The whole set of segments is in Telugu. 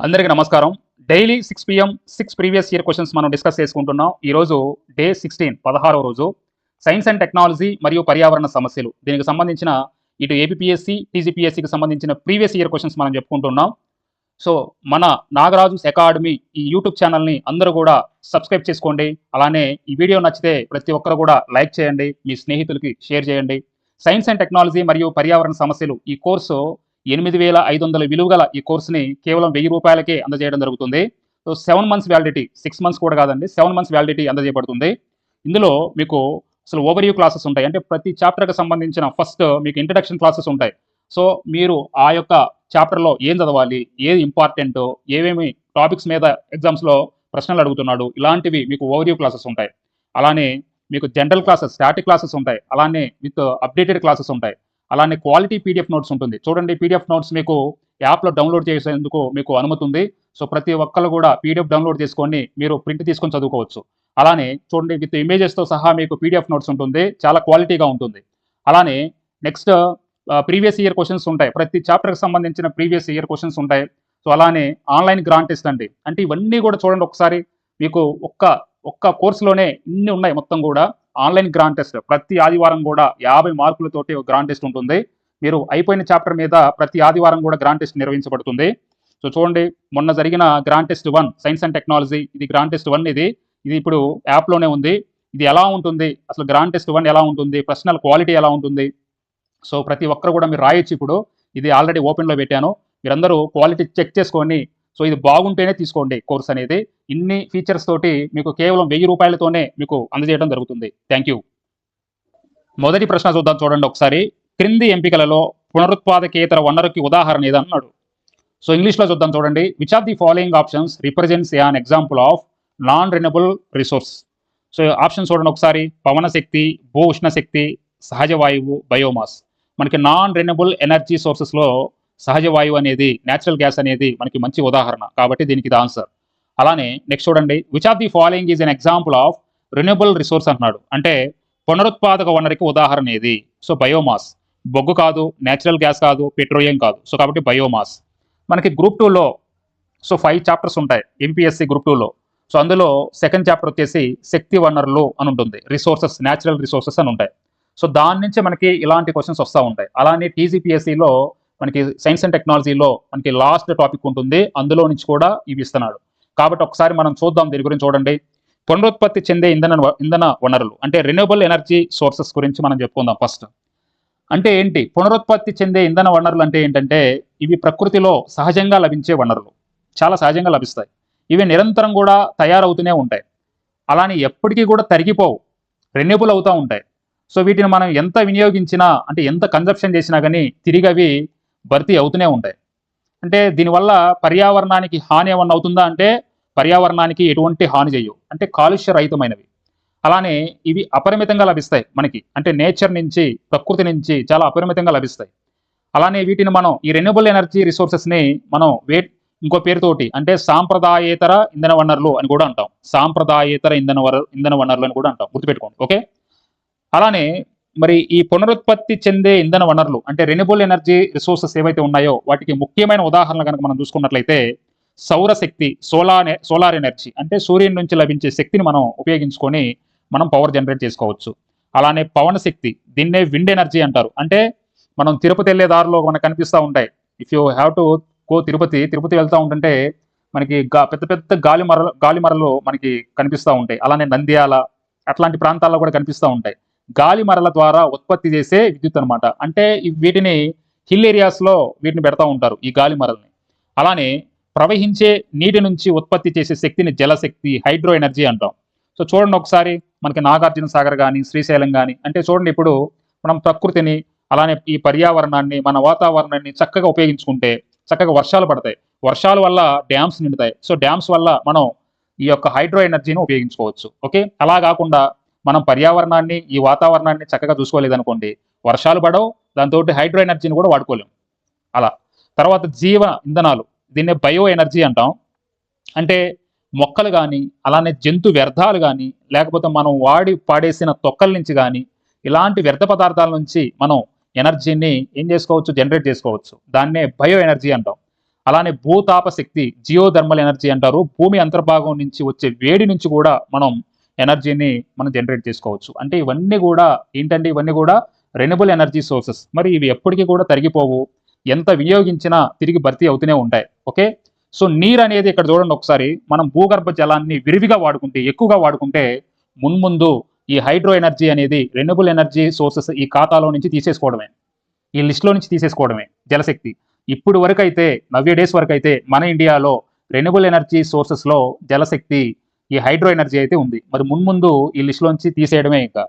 అందరికీ నమస్కారం. Daily six PM six previous year questions మనం డిస్కస్ చేసుకుంటున్నాం. ఈరోజు డే సిక్స్టీన్ పదహారవ రోజు. సైన్స్ అండ్ టెక్నాలజీ మరియు పర్యావరణ సమస్యలు. దీనికి సంబంధించిన ఇటు ఏపీఎస్సి టీజీపీఎస్సికి సంబంధించిన ప్రీవియస్ ఇయర్ క్వశ్చన్స్ మనం చెప్పుకుంటున్నాం. సో మన నాగరాజు అకాడమీ ఈ యూట్యూబ్ ఛానల్ని అందరూ కూడా సబ్స్క్రైబ్ చేసుకోండి. అలానే ఈ వీడియో నచ్చితే ప్రతి ఒక్కరు కూడా లైక్ చేయండి. మీ స్నేహితులకి షేర్ చేయండి. సైన్స్ అండ్ టెక్నాలజీ మరియు పర్యావరణ సమస్యలు ఈ కోర్సు ఎనిమిది వేల ఐదు వందల విలువ గల ఈ కోర్సుని కేవలం వెయ్యి రూపాయలకే అందజేయడం జరుగుతుంది. So seven months validity six months కూడా కాదండి సెవెన్ మంత్స్ వ్యాలిడిటీ అందజేయబడుతుంది. ఇందులో మీకు అసలు ఓవర్ క్లాసెస్ ఉంటాయి. అంటే ప్రతి చాప్టర్కి సంబంధించిన ఫస్ట్ మీకు ఇంట్రడక్షన్ క్లాసెస్ ఉంటాయి. సో మీరు ఆ యొక్క చాప్టర్లో ఏం చదవాలి ఏది ఇంపార్టెంట్ ఏమేమి టాపిక్స్ మీద ఎగ్జామ్స్లో ప్రశ్నలు అడుగుతున్నాడు ఇలాంటివి మీకు ఓవర్ క్లాసెస్ ఉంటాయి. అలానే మీకు జనరల్ క్లాసెస్ స్టాటిక్ క్లాసెస్ ఉంటాయి. అలానే విత్ అప్డేటెడ్ క్లాసెస్ ఉంటాయి. అలానే క్వాలిటీ పీడిఎఫ్ నోట్స్ ఉంటుంది. చూడండి పీడిఎఫ్ నోట్స్ మీకు యాప్లో డౌన్లోడ్ చేసేందుకు మీకు అనుమతి ఉంది సో ప్రతి ఒక్కరు కూడా పీడిఎఫ్ డౌన్లోడ్ చేసుకొని మీరు ప్రింట్ తీసుకొని చదువుకోవచ్చు. అలానే చూడండి విత్ ఇమేజెస్తో సహా మీకు పీడిఎఫ్ నోట్స్ ఉంటుంది. చాలా క్వాలిటీగా ఉంటుంది. అలానే నెక్స్ట్ ప్రీవియస్ ఇయర్ క్వశ్చన్స్ ఉంటాయి. ప్రతి చాప్టర్కి సంబంధించిన ప్రీవియస్ ఇయర్ క్వశ్చన్స్ ఉంటాయి. సో అలానే ఆన్లైన్ గ్రాంట్ ఇస్తండి అంటే ఇవన్నీ కూడా చూడండి ఒకసారి. మీకు ఒక్క ఒక్క కోర్సులోనే ఇన్ని ఉన్నాయి మొత్తం కూడా. Online grand test. ప్రతి ఆదివారం కూడా యాభై మార్కులతోటి గ్రాండ్ టెస్ట్ ఉంటుంది. మీరు అయిపోయిన చాప్టర్ మీద ప్రతి ఆదివారం కూడా గ్రాండ్ టెస్ట్ నిర్వహించబడుతుంది. సో చూడండి మొన్న జరిగిన grand test one science and technology ఇది గ్రాండ్ టెస్ట్ వన్ ఇది. ఇది ఇప్పుడు యాప్లోనే ఉంది. ఇది ఎలా ఉంటుంది? అసలు గ్రాండ్ టెస్ట్ వన్ ఎలా ఉంటుంది? ప్రశ్నల క్వాలిటీ ఎలా ఉంటుంది? సో ప్రతి ఒక్కరు కూడా మీరు రాయొచ్చు ఇప్పుడు. ఇది ఆల్రెడీ ఓపెన్లో పెట్టాను. మీరందరూ క్వాలిటీ చెక్ చేసుకొని సో ఇది బాగుంటేనే తీసుకోండి కోర్స్ అనేది. ఇన్ని ఫీచర్స్ తోటి మీకు కేవలం వెయ్యి రూపాయలతోనే మీకు అందజేయడం జరుగుతుంది. థ్యాంక్ యూ మొదటి ప్రశ్న చూద్దాం చూడండి ఒకసారి. క్రింది ఎంపికలలో పునరుత్పాదకేతర వనరుకి ఉదాహరణ ఏదన్నాడు సో ఇంగ్లీష్లో చూద్దాం చూడండి. Which of the following options represents an example of non renewable resource so option చూడండి ఒకసారి. పవన శక్తి భూ ఉష్ణ శక్తి సహజ వాయువు బయోమాస్ మనకి నాన్ రెన్యూబుల్ ఎనర్జీ సోర్సెస్లో సహజ వాయువు అనేది నేచురల్ గ్యాస్ అనేది మనకి మంచి ఉదాహరణ. కాబట్టి దీనికి ఇది ఆన్సర్ అలానే నెక్స్ట్ చూడండి. Which of the following is an example of renewable resource అంటున్నాడు. అంటే పునరుత్పాదక వనరుకి ఉదాహరణ ఏది? సో బయోమాస్ బొగ్గు కాదు నేచురల్ గ్యాస్ కాదు పెట్రోలియం కాదు. సో కాబట్టి బయోమాస్ మనకి గ్రూప్ టూలో సో ఫైవ్ చాప్టర్స్ ఉంటాయి. ఎంపీఎస్సి గ్రూప్ టూలో సో అందులో సెకండ్ చాప్టర్ వచ్చేసి శక్తి వనరులు అని ఉంటుంది. రిసోర్సెస్ న్యాచురల్ రిసోర్సెస్ అని ఉంటాయి. సో దాని నుంచి మనకి ఇలాంటి క్వశ్చన్స్ వస్తూ ఉంటాయి. అలానే టీజీపీఎస్సిలో మనకి సైన్స్ అండ్ టెక్నాలజీలో మనకి లాస్ట్ టాపిక్ ఉంటుంది. అందులో నుంచి కూడా ఇవి ఇస్తున్నాడు. కాబట్టి ఒకసారి మనం చూద్దాం దీని గురించి చూడండి. పునరుత్పత్తి చెందే ఇంధన ఇంధన వనరులు అంటే రెన్యూబుల్ ఎనర్జీ సోర్సెస్ గురించి మనం చెప్పుకుందాం ఫస్ట్ అంటే ఏంటి? పునరుత్పత్తి చెందే ఇంధన వనరులు అంటే ఏంటంటే ఇవి ప్రకృతిలో సహజంగా లభించే వనరులు. చాలా సహజంగా లభిస్తాయి. ఇవి నిరంతరం కూడా తయారవుతూనే ఉంటాయి. అలానే ఎప్పటికీ కూడా తరిగిపోవు. రెన్యూబుల్ అవుతూ ఉంటాయి. సో వీటిని మనం ఎంత వినియోగించినా అంటే ఎంత కన్జప్షన్ చేసినా కానీ తిరిగి అవి భర్తీ అవుతూనే ఉంటాయి. అంటే దీనివల్ల పర్యావరణానికి హాని ఏమన్నా అవుతుందా అంటే పర్యావరణానికి ఎటువంటి హాని చేయవు. అంటే కాలుష్య రహితమైనవి. అలానే ఇవి అపరిమితంగా లభిస్తాయి మనకి. అంటే నేచర్ నుంచి ప్రకృతి నుంచి చాలా అపరిమితంగా లభిస్తాయి. అలానే వీటిని మనం ఈ రెన్యూబుల్ ఎనర్జీ రిసోర్సెస్ని మనం వే ఇంకో పేరుతోటి అంటే సాంప్రదాయేతర ఇంధన వనరులు అని కూడా అంటాం. సాంప్రదాయేతర ఇంధన వర ఇంధన వనరులు అని కూడా అంటాం. గుర్తుపెట్టుకోండి. ఓకే? అలానే మరి ఈ పునరుత్పత్తి చెందే ఇంధన వనరులు అంటే రెన్యూబుల్ ఎనర్జీ రిసోర్సెస్ ఏవైతే ఉన్నాయో వాటికి ముఖ్యమైన ఉదాహరణలు కనుక మనం చూసుకున్నట్లయితే సౌరశక్తి సోలార్ సోలార్ ఎనర్జీ అంటే సూర్యుని నుంచి లభించే శక్తిని మనం ఉపయోగించుకొని మనం పవర్ జనరేట్ చేసుకోవచ్చు. అలానే పవన శక్తి దీన్నే విండ్ ఎనర్జీ అంటారు. అంటే మనం తిరుపతి వెళ్ళే దారిలో మనకు కనిపిస్తూ ఉంటాయి. If you have to go Tirupati Tirupati వెళ్తూ ఉంటుంటే మనకి గా- పెద్ద పెద్ద గాలి మరలు గాలి మరలు మనకి కనిపిస్తూ ఉంటాయి. అలానే నంద్యాల అట్లాంటి ప్రాంతాల్లో కూడా కనిపిస్తూ ఉంటాయి. గాలి మరల ద్వారా ఉత్పత్తి చేసే విద్యుత్ అనమాట అంటే వీటిని హిల్ ఏరియాస్లో వీటిని పెడతా ఉంటారు ఈ గాలి మరల్ని. అలానే ప్రవహించే నీటి నుంచి ఉత్పత్తి చేసే శక్తిని జలశక్తి హైడ్రో ఎనర్జీ అంటాం. సో చూడండి ఒకసారి మనకి నాగార్జున సాగర్ కానీ శ్రీశైలం కానీ అంటే చూడండి ఇప్పుడు మనం ప్రకృతిని అలానే ఈ పర్యావరణాన్ని మన వాతావరణాన్ని చక్కగా ఉపయోగించుకుంటే చక్కగా వర్షాలు పడతాయి. వర్షాల వల్ల డ్యామ్స్ నిండుతాయి. సో డ్యామ్స్ వల్ల మనం ఈ యొక్క హైడ్రో ఎనర్జీని ఉపయోగించుకోవచ్చు. ఓకే? అలా కాకుండా మనం పర్యావరణాన్ని ఈ వాతావరణాన్ని చక్కగా చూసుకోలేదనుకోండి వర్షాలు పడవు దాంతో హైడ్రో ఎనర్జీని కూడా వాడుకోలేం. అలా. తర్వాత జీవ ఇంధనాలు దీన్నే బయో ఎనర్జీ అంటాం. అంటే మొక్కలు కానీ అలానే జంతు వ్యర్థాలు కానీ లేకపోతే మనం వాడి పాడేసిన తొక్కల నుంచి కానీ ఇలాంటి వ్యర్థ పదార్థాల నుంచి మనం ఎనర్జీని ఏం చేసుకోవచ్చు? జనరేట్ చేసుకోవచ్చు. దాన్నే బయో ఎనర్జీ అంటాం. అలానే భూతాప శక్తి జియోధర్మల్ ఎనర్జీ అంటారు. భూమి అంతర్భాగం నుంచి వచ్చే వేడి నుంచి కూడా మనం ఎనర్జీని మనం జనరేట్ చేసుకోవచ్చు. అంటే ఇవన్నీ కూడా ఏంటంటే ఇవన్నీ కూడా రెన్యూబుల్ ఎనర్జీ సోర్సెస్ మరి ఇవి ఎప్పటికీ కూడా తరిగిపోవు. ఎంత వినియోగించినా తిరిగి భర్తీ అవుతూనే ఉంటాయి. ఓకే? సో నీరు అనేది ఇక్కడ చూడండి ఒకసారి. మనం భూగర్భ జలాన్ని విరివిగా వాడుకుంటే ఎక్కువగా వాడుకుంటే మున్ముందు ఈ హైడ్రో ఎనర్జీ అనేది రెన్యూబుల్ ఎనర్జీ సోర్సెస్ ఈ ఖాతాలో నుంచి తీసేసుకోవడమే. ఈ లిస్ట్లో నుంచి తీసేసుకోవడమే జలశక్తి. ఇప్పుడు వరకు అయితే నవ్య డేస్ వరకు అయితే మన ఇండియాలో రెన్యూబుల్ ఎనర్జీ సోర్సెస్లో జలశక్తి ఈ హైడ్రో ఎనర్జీ అయితే ఉంది. మరి మున్ముందు ఈ లిస్టులోంచి తీసేయడమే ఇంకా.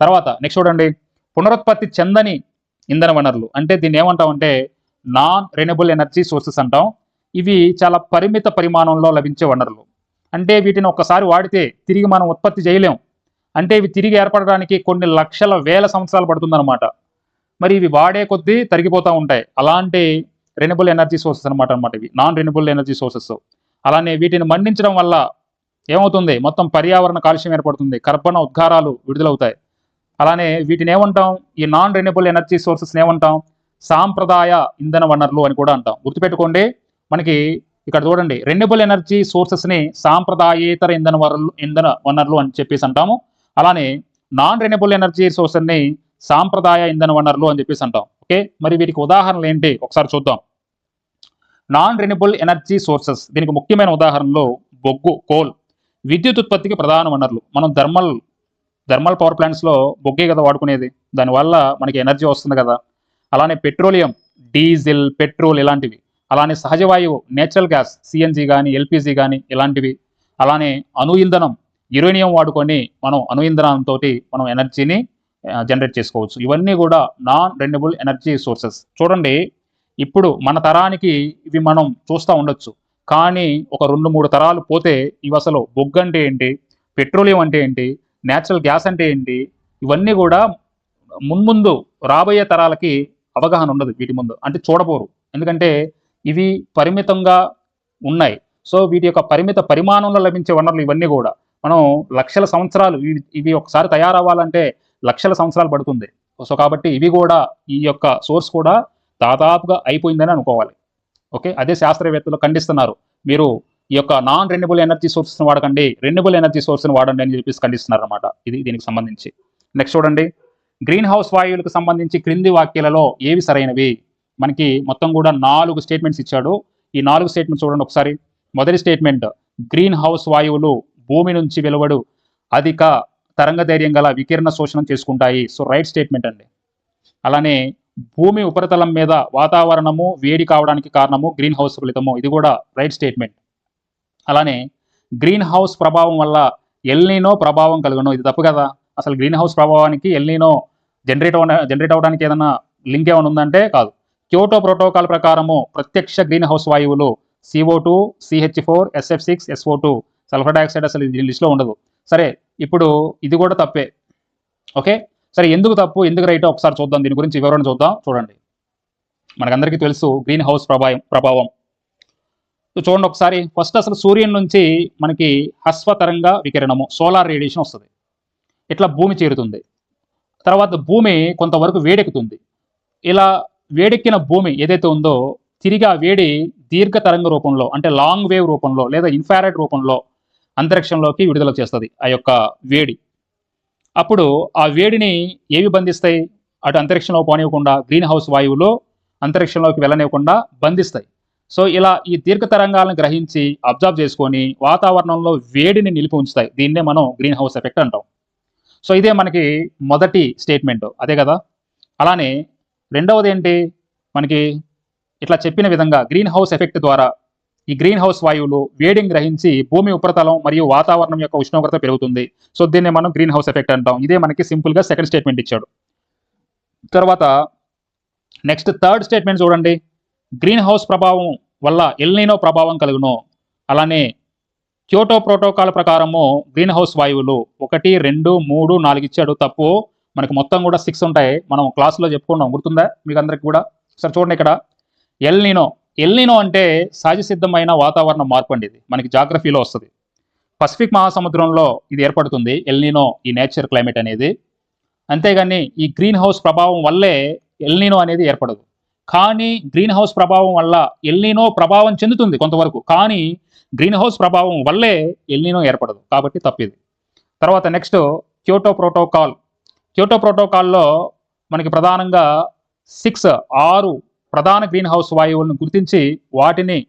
తర్వాత నెక్స్ట్ చూడండి. పునరుత్పత్తి చెందని ఇంధన వనరులు. అంటే దీన్ని ఏమంటామంటే నాన్ రెన్యూబుల్ ఎనర్జీ సోర్సెస్ అంటాం. ఇవి చాలా పరిమిత పరిమాణంలో లభించే వనరులు. అంటే వీటిని ఒక్కసారి వాడితే తిరిగి మనం ఉత్పత్తి చేయలేం. అంటే ఇవి తిరిగి ఏర్పడడానికి కొన్ని లక్షల వేల సంవత్సరాలు పడుతుందన్నమాట. మరి ఇవి వాడే కొద్దీ తరిగిపోతూ ఉంటాయి. అలాంటి రెన్యూబుల్ ఎనర్జీ సోర్సెస్ అనమాట అనమాట ఇవి. Non renewable energy sources. అలానే వీటిని మండించడం వల్ల ఏమవుతుంది? మొత్తం పర్యావరణ కాలుష్యం ఏర్పడుతుంది. కర్బన ఉద్గారాలు విడుదలవుతాయి. అలానే వీటిని ఏమంటాం? ఈ నాన్ రెన్యూబుల్ ఎనర్జీ సోర్సెస్ని ఏమంటాం? సాంప్రదాయ ఇంధన వనరులు అని కూడా అంటాం. గుర్తుపెట్టుకోండి. మనకి ఇక్కడ చూడండి. రెన్యూబుల్ ఎనర్జీ సోర్సెస్ని సాంప్రదాయేతర ఇంధన వనరులు ఇంధన వనరులు అని చెప్పేసి అంటాము. అలానే నాన్ రెన్యూబుల్ ఎనర్జీ సోర్సెస్ని సాంప్రదాయ ఇంధన వనరులు అని చెప్పేసి అంటాం. ఓకే? మరి వీటికి ఉదాహరణలు ఏంటి? ఒకసారి చూద్దాం. నాన్ రెన్యూబుల్ ఎనర్జీ సోర్సెస్ దీనికి ముఖ్యమైన ఉదాహరణలు బొగ్గు కోల్. విద్యుత్ ఉత్పత్తికి ప్రధాన వనరులు మనం థర్మల్ థర్మల్ పవర్ ప్లాంట్స్లో బొగ్గే కదా వాడుకునేది. దానివల్ల మనకి ఎనర్జీ వస్తుంది కదా. అలానే పెట్రోలియం డీజిల్ పెట్రోల్ ఇలాంటివి. అలానే సహజ వాయువు నేచురల్ గ్యాస్ సిఎన్జి కానీ ఎల్పిజి కానీ ఇలాంటివి. అలానే అణు ఇంధనం యురేనియం వాడుకొని మనం అణు ఇంధనంతో మనం ఎనర్జీని జనరేట్ చేసుకోవచ్చు. ఇవన్నీ కూడా నాన్ రెన్యూబుల్ ఎనర్జీ సోర్సెస్. చూడండి ఇప్పుడు మన తరానికి ఇవి మనం చూస్తూ ఉండొచ్చు. కానీ ఒక రెండు మూడు తరాలు పోతే ఇవి అసలు బొగ్గు అంటే ఏంటి? పెట్రోలియం అంటే ఏంటి? నేచురల్ గ్యాస్ అంటే ఏంటి? ఇవన్నీ కూడా మున్ముందు రాబోయే తరాలకి అవగాహన ఉండదు వీటి ముందు. అంటే చూడబోరు. ఎందుకంటే ఇవి పరిమితంగా ఉన్నాయి. సో వీటి యొక్క పరిమిత పరిమాణంలో లభించే వనరులు ఇవన్నీ కూడా. మనం లక్షల సంవత్సరాలు ఇవి ఒకసారి తయారవ్వాలంటే లక్షల సంవత్సరాలు పడుతుంది. సో కాబట్టి ఇవి కూడా ఈ యొక్క సోర్స్ కూడా దాదాపుగా అయిపోయిందని అనుకోవాలి. ఓకే? అదే శాస్త్రవేత్తలు ఖండిస్తున్నారు. మీరు ఈ యొక్క నాన్ రెన్యూబుల్ ఎనర్జీ సోర్సెస్ని వాడకండి రెన్యూబుల్ ఎనర్జీ సోర్స్ని వాడండి అని చెప్పేసి ఖండిస్తున్నారు అనమాట ఇది దీనికి సంబంధించి. నెక్స్ట్ చూడండి. గ్రీన్ హౌస్ వాయువులకు సంబంధించి క్రింది వాక్యాలలో ఏవి సరైనవి? మనకి మొత్తం కూడా నాలుగు స్టేట్మెంట్స్ ఇచ్చాడు. ఈ నాలుగు స్టేట్మెంట్స్ చూడండి ఒకసారి. మొదటి స్టేట్మెంట్ గ్రీన్ హౌస్ వాయువులు భూమి నుంచి వెలువడు అధిక తరంగ ధైర్యం గల వికిరణ శోషణం చేసుకుంటాయి. సో రైట్ స్టేట్మెంట్ అండి. అలానే భూమి ఉపరితలం మీద వాతావరణము వేడి కావడానికి కారణము గ్రీన్ హౌస్ ఫలితము. ఇది కూడా రైట్ స్టేట్మెంట్ అలానే గ్రీన్ హౌస్ ప్రభావం వల్ల ఎల్నీనో ప్రభావం కలుగును. ఇది తప్పు కదా? అసలు గ్రీన్ హౌస్ ప్రభావానికి ఎల్నీనో జనరేట్ అవ జనరేట్ అవ్వడానికి ఏదైనా లింక్ ఏమైనా ఉందంటే కాదు. క్యోటో ప్రోటోకాల్ ప్రకారము ప్రత్యక్ష గ్రీన్ హౌస్ వాయువులు CO two CH four SF six SO two sulphur dioxide అసలు ఇది లిస్ట్లో ఉండదు. సరే ఇప్పుడు ఇది కూడా తప్పే. ఓకే? సరే ఎందుకు తప్పు? ఎందుకు రైట్? ఒకసారి చూద్దాం. దీని గురించి వివరణ చూద్దాం. చూడండి. మనకందరికీ తెలుసు గ్రీన్ హౌస్ ప్రభావం ప్రభావం. చూడండి ఒకసారి. ఫస్ట్ అసలు సూర్యుని నుంచి మనకి హస్వతరంగ వికిరణము సోలార్ రేడియేషన్ వస్తుంది. ఇట్లా భూమి చేరుతుంది. తర్వాత భూమి కొంతవరకు వేడెక్కుతుంది. ఇలా వేడెక్కిన భూమి ఏదైతే ఉందో తిరిగి ఆ వేడి దీర్ఘ తరంగ రూపంలో అంటే లాంగ్ వేవ్ రూపంలో లేదా ఇన్ఫారెడ్ రూపంలో అంతరిక్షంలోకి విడుదల చేస్తుంది ఆ యొక్క వేడి. అప్పుడు ఆ వేడిని ఏవి బంధిస్తాయి? అటు అంతరిక్షంలో పోనివ్వకుండా గ్రీన్ హౌస్ వాయువులో అంతరిక్షంలోకి వెళ్ళనివ్వకుండా బంధిస్తాయి. సో ఇలా ఈ దీర్ఘ తరంగాలను గ్రహించి అబ్జర్వ్ చేసుకొని వాతావరణంలో వేడిని నిలిపి ఉంచుతాయి. దీన్నే మనం గ్రీన్ హౌస్ ఎఫెక్ట్ అంటాం. సో ఇదే మనకి మొదటి స్టేట్మెంట్. అదే కదా? అలానే రెండవది ఏంటి? మనకి ఇట్లా చెప్పిన విధంగా గ్రీన్ హౌస్ ఎఫెక్ట్ ద్వారా ఈ గ్రీన్ హౌస్ వాయువులు వేడిని గ్రహించి భూమి ఉపరితలం మరియు వాతావరణం యొక్క ఉష్ణోగ్రత పెరుగుతుంది. సో దీన్ని మనం గ్రీన్ హౌస్ ఎఫెక్ట్ అంటాం. ఇదే మనకి సింపుల్గా సెకండ్ స్టేట్మెంట్ ఇచ్చాడు. తర్వాత నెక్స్ట్ థర్డ్ స్టేట్మెంట్ చూడండి. గ్రీన్ హౌస్ ప్రభావం వల్ల ఎల్నీనో ప్రభావం కలుగును. అలానే క్యోటో ప్రోటోకాల్ ప్రకారము గ్రీన్ హౌస్ వాయువులు ఒకటి రెండు మూడు నాలుగు ఇచ్చాడు. తప్పు. మనకి మొత్తం కూడా సిక్స్ ఉంటాయి. మనం క్లాస్లో చెప్పుకున్నాం. గుర్తుందా? మీకు అందరికి కూడా? సరే చూడండి ఇక్కడ. ఎల్నినో ఎల్నినో అంటే సహజ సిద్ధమైన వాతావరణ మార్పు అండి ఇది. మనకి జాగ్రఫీలో వస్తుంది. పసిఫిక్ మహాసముద్రంలో ఇది ఏర్పడుతుంది. ఎల్నినో ఈ నేచర్ క్లైమేట్ అనేది. అంతేగాని ఈ గ్రీన్ హౌస్ ప్రభావం వల్లే ఎల్నినో అనేది ఏర్పడదు. కానీ గ్రీన్ హౌస్ ప్రభావం వల్ల ఎల్నినో ప్రభావం చెందుతుంది కొంతవరకు. కానీ గ్రీన్ హౌస్ ప్రభావం వల్లే ఎల్నినో ఏర్పడదు. కాబట్టి తప్పిది. తర్వాత నెక్స్ట్ క్యోటో ప్రోటోకాల్. క్యోటో ప్రోటోకాల్లో మనకి ప్రధానంగా సిక్స్ ఆరు ప్రధాన గ్రీన్ హౌస్ వాయువులను గుర్తించి వాటిని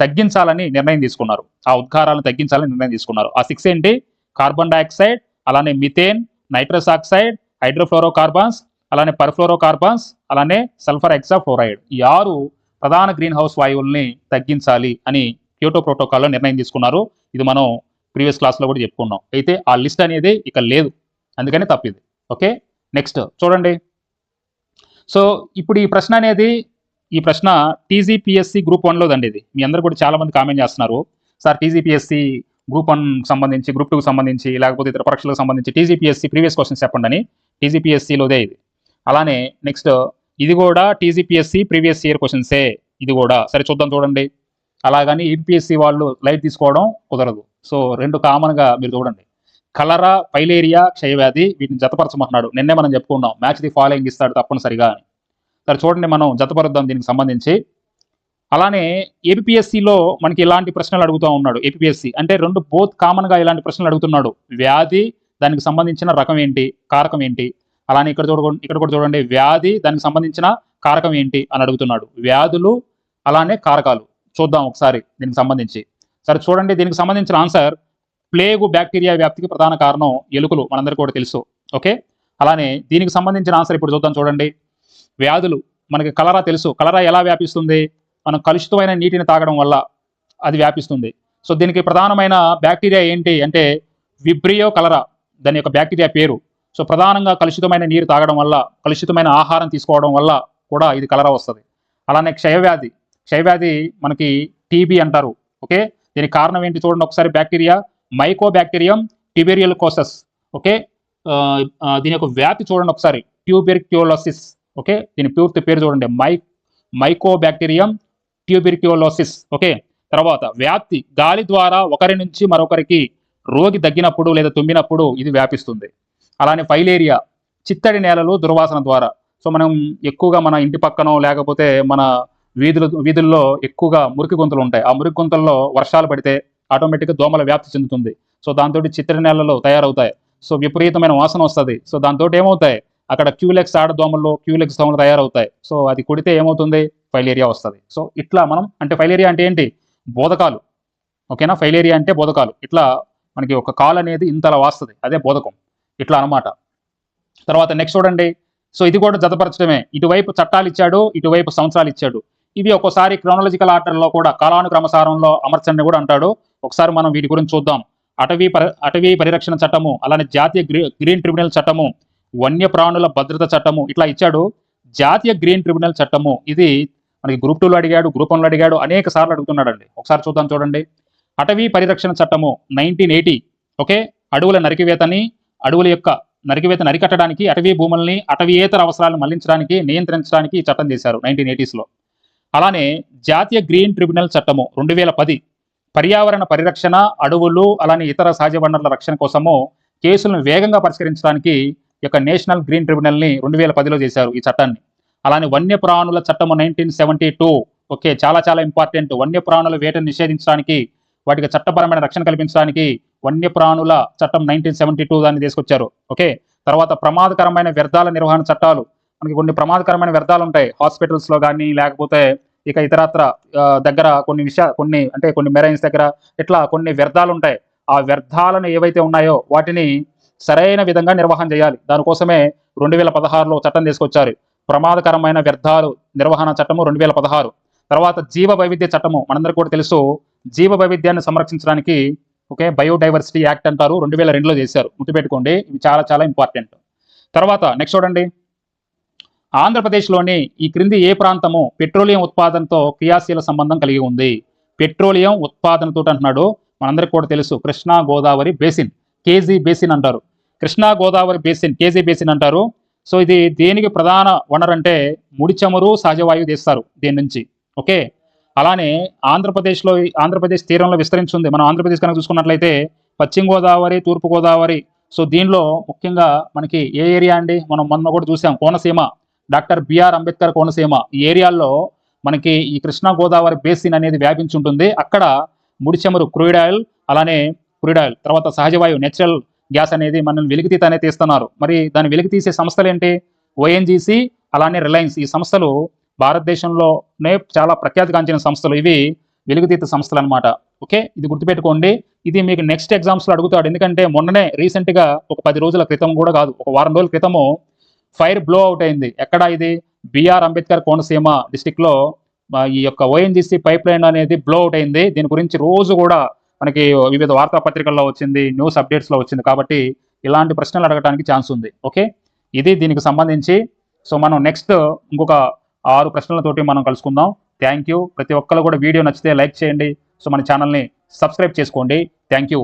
తగ్గించాలని నిర్ణయం తీసుకున్నారు. ఆ ఉద్గారాలను తగ్గించాలని నిర్ణయం తీసుకున్నారు. ఆ సిక్స్ ఏంటి? కార్బన్ డైఆక్సైడ్ అలానే మిథేన్ నైట్రస్ ఆక్సైడ్ హైడ్రోఫ్లోరోకార్బన్స్ అలానే పర్ఫ్లోరోకార్బన్స్ అలానే సల్ఫర్ ఎక్సాఫ్లోరైడ్ ఈ ఆరు ప్రధాన గ్రీన్ హౌస్ వాయువుల్ని తగ్గించాలి అని క్యూటో ప్రోటోకాల్లో నిర్ణయం తీసుకున్నారు. ఇది మనం ప్రీవియస్ క్లాస్లో కూడా చెప్పుకున్నాం. అయితే ఆ లిస్ట్ అనేది ఇక లేదు. అందుకని తప్పింది. ఓకే? నెక్స్ట్ చూడండి. సో ఇప్పుడు ఈ ప్రశ్న అనేది ఈ ప్రశ్న టీజీపీఎస్సి గ్రూప్ వన్లో దండి ఇది. మీ అందరు కూడా చాలామంది కామెంట్ చేస్తున్నారు. సార్ టీజీపీఎస్సి గ్రూప్ వన్ సంబంధించి గ్రూప్ టూకి సంబంధించి లేకపోతే ఇతర పరీక్షలకు సంబంధించి టీజీపీఎస్సి ప్రీవియస్ క్వశ్చన్స్ చెప్పండి. అని టీజీపీఎస్సిలోదే ఇది. అలానే నెక్స్ట్ ఇది కూడా టీజీపీఎస్సి ప్రీవియస్ ఇయర్ క్వశ్చన్సే. ఇది కూడా. సరే చూద్దాం చూడండి. అలాగని యూపీఎస్సీ వాళ్ళు లైట్ తీసుకోవడం కుదరదు. సో రెండు కామన్గా మీరు చూడండి. కలరా పైలేరియా క్షయవ్యాధి వీటిని జతపరచమంటున్నాడు. నిన్నే మనం చెప్పుకున్నాం. మ్యాచ్ ది ఫాలోయింగ్ ఇస్తాడు తప్పనిసరిగా అని. సరే చూడండి మనం జతపరుద్దాం దీనికి సంబంధించి. అలానే ఏపీఎస్సిలో మనకి ఇలాంటి ప్రశ్నలు అడుగుతూ ఉన్నాడు ఏపీఎస్సి అంటే రెండు బోత్ కామన్గా ఇలాంటి ప్రశ్నలు అడుగుతున్నాడు. వ్యాధి దానికి సంబంధించిన రకం ఏంటి కారకం ఏంటి? అలానే ఇక్కడ చూడ ఇక్కడ కూడా చూడండి వ్యాధి దానికి సంబంధించిన కారకం ఏంటి అని అడుగుతున్నాడు. వ్యాధులు అలానే కారకాలు. చూద్దాం ఒకసారి దీనికి సంబంధించి. సరే చూడండి దీనికి సంబంధించిన ఆన్సర్ ప్లేగు బ్యాక్టీరియా వ్యాప్తికి ప్రధాన కారణం ఎలుకలు. మనందరికీ కూడా తెలుసు. ఓకే? అలానే దీనికి సంబంధించిన ఆన్సర్ ఇప్పుడు చూద్దాం చూడండి. వ్యాధులు మనకి కలరా తెలుసు. కలరా ఎలా వ్యాపిస్తుంది? మనం కలుషితమైన నీటిని తాగడం వల్ల అది వ్యాపిస్తుంది. సో దీనికి ప్రధానమైన బ్యాక్టీరియా ఏంటి అంటే విబ్రియో కలరా దాని యొక్క బ్యాక్టీరియా పేరు. సో ప్రధానంగా కలుషితమైన నీరు తాగడం వల్ల కలుషితమైన ఆహారం తీసుకోవడం వల్ల కూడా ఇది కలరా వస్తుంది. అలానే క్షయవ్యాధి. క్షయవ్యాధి మనకి టీబీ అంటారు. ఓకే? దీనికి కారణం ఏంటి చూడండి ఒకసారి bacteria. మైకో bacterium tuberculosis okay దీని యొక్క వ్యాప్తి చూడండి ఒకసారి. ట్యూబెర్క్యులోసిస్. ఓకే? దీని పూర్తి పేరు చూడండి. My mycobacterium tuberculosis okay? తర్వాత వ్యాప్తి. గాలి ద్వారా ఒకరి నుంచి మరొకరికి రోగి దగ్గినప్పుడు లేదా తుమ్మినప్పుడు ఇది వ్యాపిస్తుంది. అలానే ఫైలేరియా చిత్తడి నేలలు దుర్వాసన ద్వారా. సో మనం ఎక్కువగా మన ఇంటి పక్కన లేకపోతే మన వీధులు వీధుల్లో ఎక్కువగా మురికి గుంతలు ఉంటాయి. ఆ మురికి గుంతల్లో వర్షాలు పడితే ఆటోమేటిక్గా దోమల వ్యాప్తి చెందుతుంది. సో దాంతో చిత్తడి నేలలు తయారవుతాయి. సో విపరీతమైన వాసన వస్తుంది. సో దాంతో ఏమవుతాయి? అక్కడ క్యూలెక్స్ ఆడదోమల్లో క్యూలెక్స్ దోమలు తయారవుతాయి. సో అది కొడితే ఏమవుతుంది? ఫైలేరియా వస్తుంది. సో ఇట్లా మనం అంటే ఫైలేరియా అంటే ఏంటి? బోధకాలు. ఓకేనా? ఫైలేరియా అంటే బోధకాలు. ఇట్లా మనకి ఒక కాల్ అనేది ఇంతలా వాస్తుంది. అదే బోధకం. ఇట్లా అన్నమాట. తర్వాత నెక్స్ట్ చూడండి. సో ఇది కూడా జతపరచడమే. ఇటువైపు చట్టాలు ఇచ్చాడు ఇటువైపు సంవత్సరాలు ఇచ్చాడు. ఇవి ఒక్కోసారి క్రోనాలజికల్ ఆర్డర్లో కూడా కాలానుక్రమసారంలో అమర్చండి కూడా అంటాడు. ఒకసారి మనం వీటి గురించి చూద్దాం. అటవీ పరి అటవీ పరిరక్షణ చట్టము అలానే జాతీయ గ్రీ గ్రీన్ ట్రిబ్యునల్ చట్టము వన్యప్రాణుల భద్రత చట్టము. ఇట్లా ఇచ్చాడు. జాతీయ గ్రీన్ ట్రిబ్యునల్ చట్టము. ఇది మనకి గ్రూప్ టూలో అడిగాడు గ్రూప్ వన్లో అడిగాడు అనేక సార్లు అడుగుతున్నాడండి. ఒకసారి చూద్దాం చూడండి. అటవీ పరిరక్షణ చట్టము నైన్టీన్ ఎయిటీ ఓకే? అడవుల నరికివేతని అడవుల యొక్క నరికివేత నరికట్టడానికి అటవీ భూముల్ని అటవీయేతర అవసరాలను మళ్ళించడానికి నియంత్రించడానికి ఈ చట్టం చేశారు నైన్టీన్ ఎయిటీస్లో. అలానే జాతీయ గ్రీన్ ట్రిబ్యునల్ చట్టము రెండు వేల పది పర్యావరణ పరిరక్షణ అడవులు అలానే ఇతర సహజ వనరుల రక్షణ కోసము కేసులను వేగంగా పరిష్కరించడానికి యొక్క నేషనల్ గ్రీన్ ట్రిబ్యునల్ని రెండు వేల పదిలో చేశారు ఈ చట్టాన్ని. అలానే వన్యప్రాణుల చట్టం నైన్టీన్ సెవెంటీ టూ ఓకే చాలా చాలా ఇంపార్టెంట్ వన్యప్రాణుల వేటను నిషేధించడానికి వాటికి చట్టపరమైన రక్షణ కల్పించడానికి వన్యప్రాణుల చట్టం నైన్టీన్ సెవెంటీ టూ దాన్ని తీసుకొచ్చారు ఓకే. తర్వాత ప్రమాదకరమైన వ్యర్థాల నిర్వహణ చట్టాలు. మనకి కొన్ని ప్రమాదకరమైన వ్యర్థాలు ఉంటాయి. హాస్పిటల్స్లో కానీ లేకపోతే ఇక ఇతరత్ర దగ్గర కొన్ని విషయ కొన్ని అంటే కొన్ని మెరైన్స్ దగ్గర ఇట్లా కొన్ని వ్యర్థాలు ఉంటాయి. ఆ వ్యర్థాలను ఏవైతే ఉన్నాయో వాటిని సరైన విధంగా నిర్వహణ చేయాలి. దానికోసమే రెండు వేల పదహారులో చట్టం తీసుకొచ్చారు. ప్రమాదకరమైన వ్యర్థాలు నిర్వహణ చట్టము రెండు వేల పదహారు. తర్వాత జీవ వైవిధ్య చట్టము మనందరికీ కూడా తెలుసు. జీవ వైవిధ్యాన్ని సంరక్షించడానికి ఓకే బయోడైవర్సిటీ యాక్ట్ అంటారు. రెండు వేల రెండులో చేశారు. గుర్తుపెట్టుకోండి. ఇవి చాలా చాలా ఇంపార్టెంట్. తర్వాత నెక్స్ట్ చూడండి. ఆంధ్రప్రదేశ్లోని ఈ క్రింది ఏ ప్రాంతము పెట్రోలియం ఉత్పాదనతో క్రియాశీల సంబంధం కలిగి ఉంది? పెట్రోలియం ఉత్పాదనతో అంటున్నాడు. మనందరికీ కూడా తెలుసు. Krishna Godavari basin KG basin అంటారు. Krishna Godavari basin KG basin అంటారు. సో ఇది దేనికి ప్రధాన వనరు అంటే ముడి చమురు సహజవాయువు తీస్తారు దీని నుంచి. ఓకే? అలానే ఆంధ్రప్రదేశ్లో ఆంధ్రప్రదేశ్ తీరంలో విస్తరించి మనం ఆంధ్రప్రదేశ్ కనుక చూసుకున్నట్లయితే పశ్చిమ గోదావరి తూర్పు గోదావరి సో దీనిలో ముఖ్యంగా మనకి ఏ ఏరియా అండి? మనం మొన్న కూడా చూసాం Konaseema. Doctor BR Ambedkar Konaseema. ఈ ఏరియాల్లో మనకి ఈ కృష్ణా గోదావరి బేసిన్ అనేది వ్యాపించి ఉంటుంది అక్కడ ముడి చమురు క్రూయిడ్ ఆయిల్ అలానే క్రూయిడ్ ఆయిల్ తర్వాత సహజవాయువు నేచురల్ గ్యాస్ అనేది మనల్ని వెలికితీత అనేది తీస్తున్నారు. మరి దాన్ని వెలికి తీసే సంస్థలు ఏంటి? ఓఎన్జీసీ అలానే రిలయన్స్ ఈ సంస్థలు భారతదేశంలోనే చాలా ప్రఖ్యాతిగాంచిన సంస్థలు. ఇవి వెలుగుతీత సంస్థలు అనమాట ఓకే? ఇది గుర్తుపెట్టుకోండి. ఇది మీకు నెక్స్ట్ ఎగ్జామ్స్లో అడుగుతాడు. ఎందుకంటే మొన్ననే రీసెంట్గా ఒక పది రోజుల క్రితం కూడా కాదు ఒక వారం రోజుల క్రితము ఫైర్ బ్లో అవుట్ అయింది. ఎక్కడ ఇది? బిఆర్ అంబేద్కర్ కోనసీమ డిస్టిక్లో ఈ యొక్క ఓఎన్జిసి పైప్ లైన్ అనేది బ్లో అవుట్ అయింది. దీని గురించి రోజు కూడా మనకి వివిధ వార్తాపత్రికల్లో వచ్చింది న్యూస్ అప్డేట్స్లో వచ్చింది కాబట్టి ఇలాంటి ప్రశ్నలు అడగడానికి ఛాన్స్ ఉంది. ఓకే? ఇది దీనికి సంబంధించి సో మనం నెక్స్ట్ ఇంకొక ఆరు ప్రశ్నలతోటి మనం కలుసుకుందాం. Thank you. ప్రతి ఒక్కరు కూడా వీడియో నచ్చితే లైక్ చేయండి. సో మన ఛానల్ని సబ్స్క్రైబ్ చేసుకోండి. Thank you.